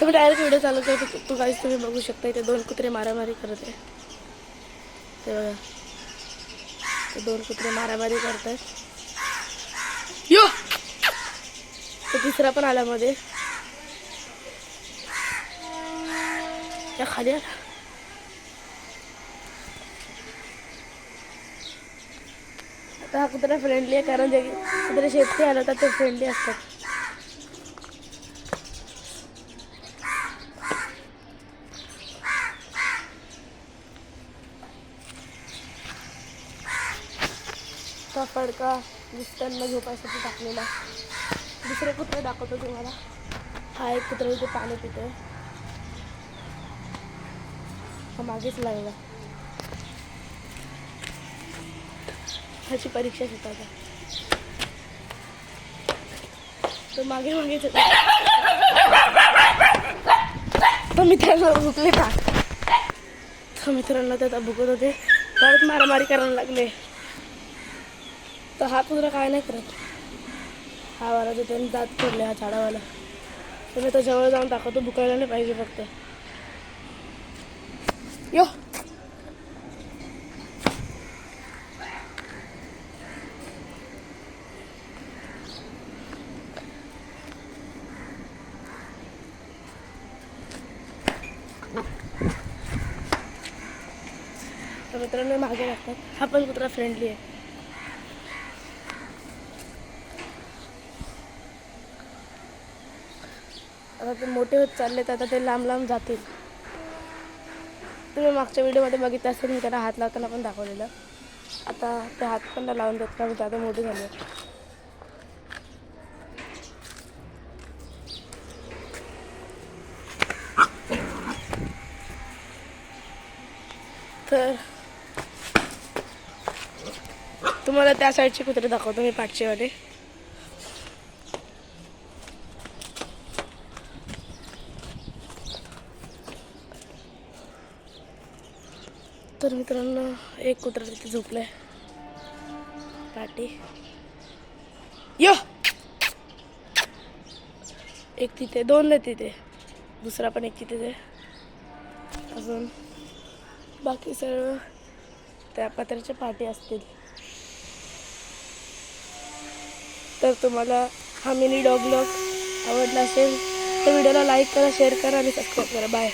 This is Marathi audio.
तुम्ही डायरेक्ट व्हिडिओ चालू करतो. तू काहीच तुम्ही बघू शकता इथे दोन कुत्रे मारामारी करत आहे ते बघा ते दोन कुत्रे मारामारी करतात यो! तो तिसरा पण आला मध्ये. त्या खाली आला. आता हा कुत्रा फ्रेंडली आहे कारण जे कुत्रे शेतकरी आलं तर ते फ्रेंडली असतात. मोठा फडका दिसताना झोपायसाठी टाकलेला. दुसरे कुत्रे दाखवतो तुम्हाला. हा एक कुत्र इथे पाणी पितोय. हा मागेच लागला ह्याची परीक्षा घेतात. तो मागे मागेच तो मित्रांना भुकले का तो मित्रांना त्याचा भुकत होते. परत मारामारी करायला लागले. तर हा कुत्रा काय नाही करत. हा वाला तो त्याने दात फोडले हा झाडावाला. तर मी तो जवळ जाऊन दाखवतो बुकायला नाही पाहिजे फक्त. यो. तर मित्रांनो मागे लागतात. हा पण कुत्रा फ्रेंडली आहे. आता ते मोठे होत चालले तर आता ते लांब लांब जातील. तुम्ही मागच्या व्हिडिओमध्ये बघितलं असेल मी त्यांना हात लावताना पण दाखवलेलं. आता ते हात पण लावून देत कारण ते आता मोठे झाले. तर तुम्हाला त्या साईडचे कुत्रे दाखवतो मी पाठचेवाले. तर मित्रांनो एक कुत्रा तिथे झोपलाय. पाटी. यो! एक तिथे दोन आहे तिथे. दुसरा पण एक तिथे अजून बाकी सर्व त्या पत्र्याच्या पाटी असतील. तर तुम्हाला हा मिनी डॉग ब्लॉग आवडला असेल तर व्हिडिओला लाईक करा शेअर करा आणि सबस्क्राईब करा. बाय